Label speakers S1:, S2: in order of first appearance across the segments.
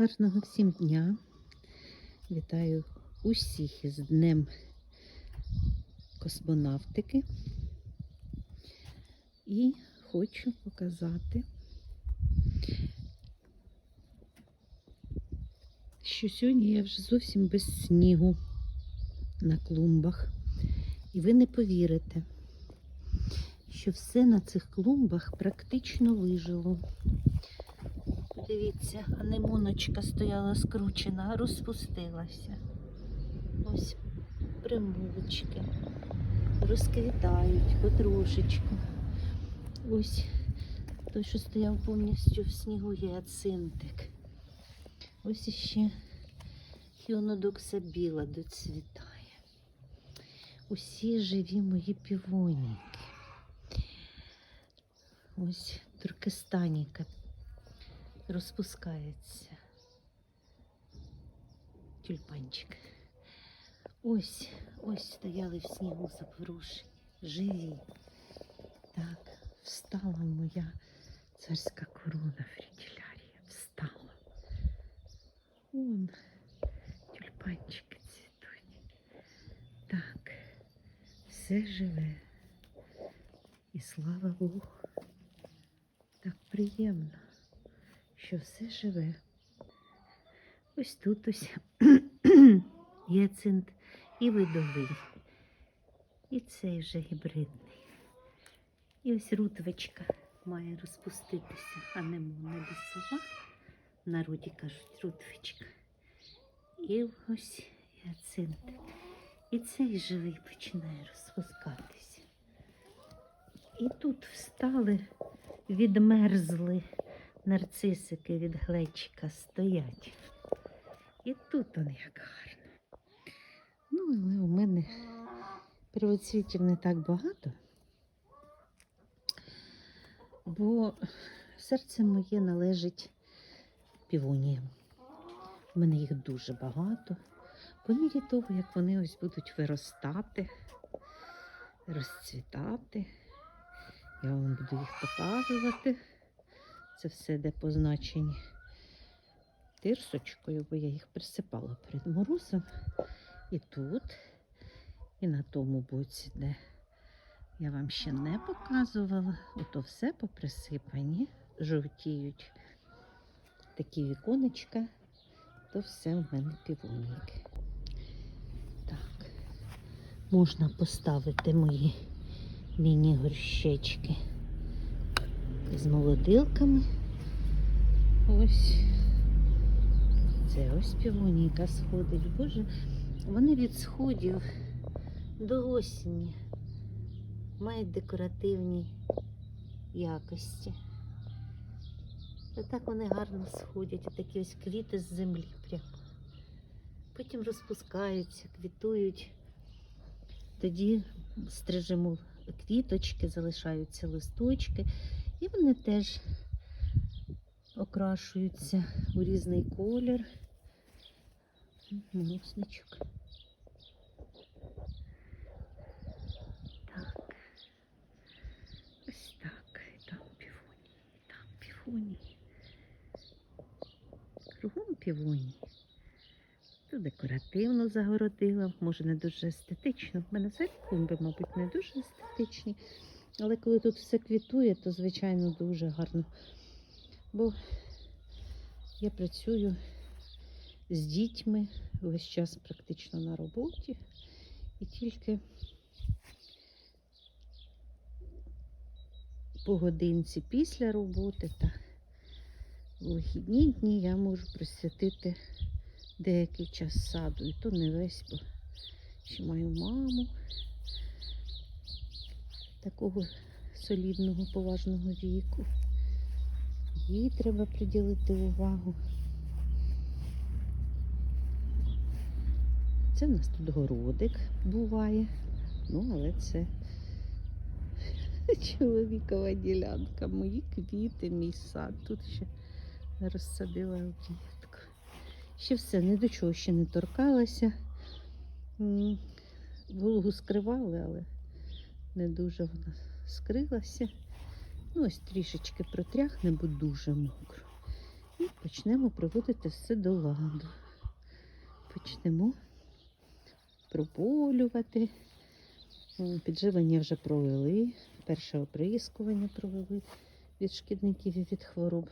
S1: Гарного всім дня. Вітаю усіх із Днем космонавтики. І хочу показати, що сьогодні я вже зовсім без снігу на клумбах. І ви не повірите, що все на цих клумбах практично вижило. Дивіться, анемоночка стояла скручена, розпустилася. Ось примулочки розквітають потрошечку. Ось той, що стояв повністю в снігу, гіацинтик. Ось іще хіонодокса біла доцвітає. Усі живі мої півоніки. Ось туркестаніка розпускається. Тюльпанчик. Ось, ось стояли в снігу запорушені, живі. Так, встала моя царська корона фрітілярія. Встала. Вон тюльпанчики цвітуть. Так, все живе. І слава Богу. Так приємно Що все живе. Ось тут ось гіацинт і видовий, і цей вже гібридний. І ось рутвичка має розпуститися, а не лісова. В народі кажуть рутвичка. І ось гіацинт. І цей живий починає розпускатися. І тут встали, відмерзли нарцисики від глечика стоять. І тут он як гарно. Ну, але у мене первоцвітів не так багато, бо серце моє належить півоніям. У мене їх дуже багато. По мірі того, як вони ось будуть виростати, розцвітати, я вам буду їх показувати. Це все йде позначені тирсочкою, бо я їх присипала перед морозом. І тут, і на тому боці, де я вам ще не показувала, ото все поприсипані, жовтіють такі віконечка, то все в мене півоніки. Так, можна поставити мої міні-горщечки з молодилками. Ось це ось півоніка сходить. Боже, вони від сходів до осені мають декоративні якості. І так вони гарно сходять, такі ось квіти з землі прямо. Потім розпускаються, квітують. Тоді стрижемо квіточки, залишаються листочки. І вони теж окрашуються у різний колір. Мосничок. Так. Ось так. І там півоні, і там півоні. Кругом півоні. Тут декоративно загородила, може не дуже естетично. В мене взагалі клумби, мабуть, не дуже естетичні. Але коли тут все квітує, то звичайно дуже гарно. Бо я працюю з дітьми весь час практично на роботі. І тільки по годинці після роботи та в вихідні дні я можу присвятити деякий час саду. І то не весь, бо ще маю маму такого солідного, поважного віку. Їй треба приділити увагу. Це в нас тут городик буває, ну, але це чоловікова ділянка, мої квіти, мій сад. Тут ще розсадила об'єдку. Ще все, ні до чого ще не торкалася. Вологу скривали, але не дуже вона скрилася. Ну, ось трішечки протряхне, бо дуже мокро. І почнемо приводити все до ладу. Почнемо прополювати. Підживлення вже провели, перше оприскування провели від шкідників і від хвороб.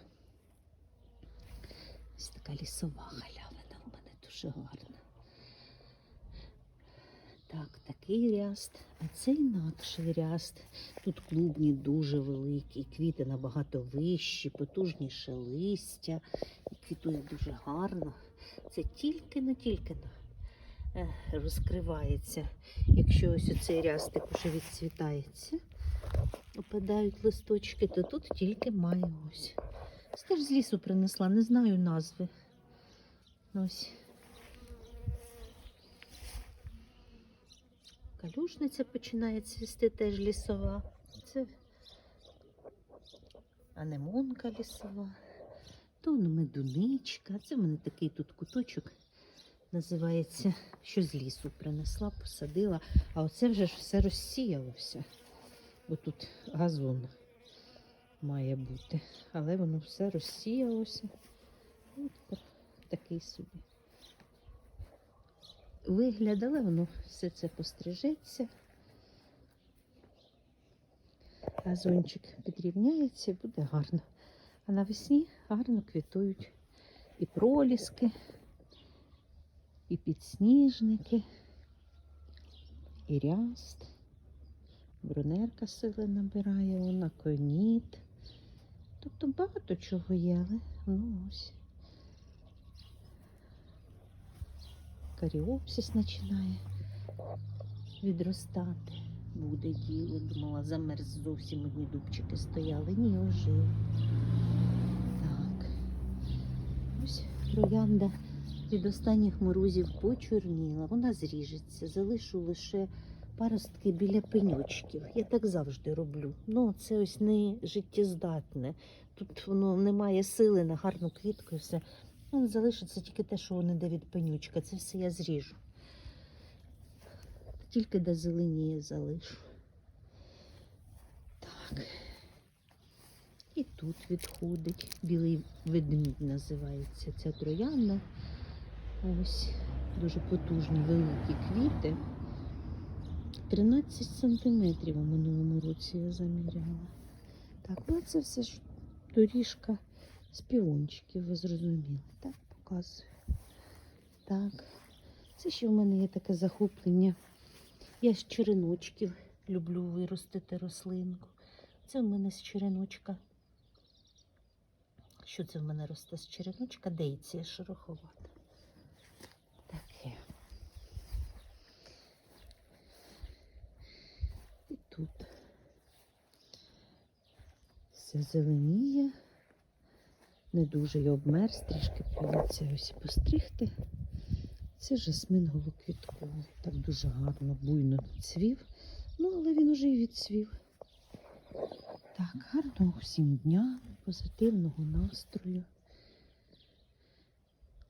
S1: Ось така лісова галявина у мене дуже гарна. Так, такий ряст, а це інакший ряст. Тут клубні дуже великі, квіти набагато вищі, потужніше листя, і квітує дуже гарно. Це тільки на тільки е, розкривається. Якщо ось оцей рястик уже відцвітається, опадають листочки, то тут тільки має ось. Це з лісу принесла, не знаю назви. Ось. Калюшниця починає цвісти теж лісова. Це анемонка лісова. То медуничка. Це в мене такий тут куточок називається, що з лісу принесла, посадила. А оце вже ж все розсіялося. Бо тут газон має бути. Але воно все розсіялося. Тепер такий собі вигляд, але воно все це пострижеться. Газончик підрівняється і буде гарно. А навесні гарно квітують і проліски, і підсніжники, і ряст. Брунерка сили набирає, вона коніт. Тобто багато чого є, але ну ось. Каріопсис починає відростати. Буде діло. Думала, замерз зовсім одні дубчики стояли. Ні, ожив. Так. Ось троянда від останніх морозів почорніла. Вона зріжеться. Залишу лише паростки біля пеньочків. Я так завжди роблю. Ну, це ось не життєздатне. Тут воно не має сили на гарну квітку і все. Ну, залишиться тільки те, що воно йде від пенючка. Це все я зріжу. Тільки де зеленіє залишу. Так. І тут відходить. Білий ведмідь називається ця троянда. Ось дуже потужні великі квіти. 13 сантиметрів у минулому році я заміряла. Так, ну це все ж доріжка з ви зрозуміли. Так, показую. Так. Це ще в мене є таке захоплення. Я з череночків люблю виростити рослинку. Це в мене з череночка. Що це в мене росте з череночка? Дейція шероховата. Таке. І тут все зеленіє. Не дуже й обмерз, трішки прийдеться ось постригти. Це жасмин голоквітковий. Так дуже гарно, буйно цвів. Ну, але він уже і відцвів. Так, гарного всім дня, позитивного настрою,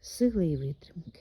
S1: сили і витримки.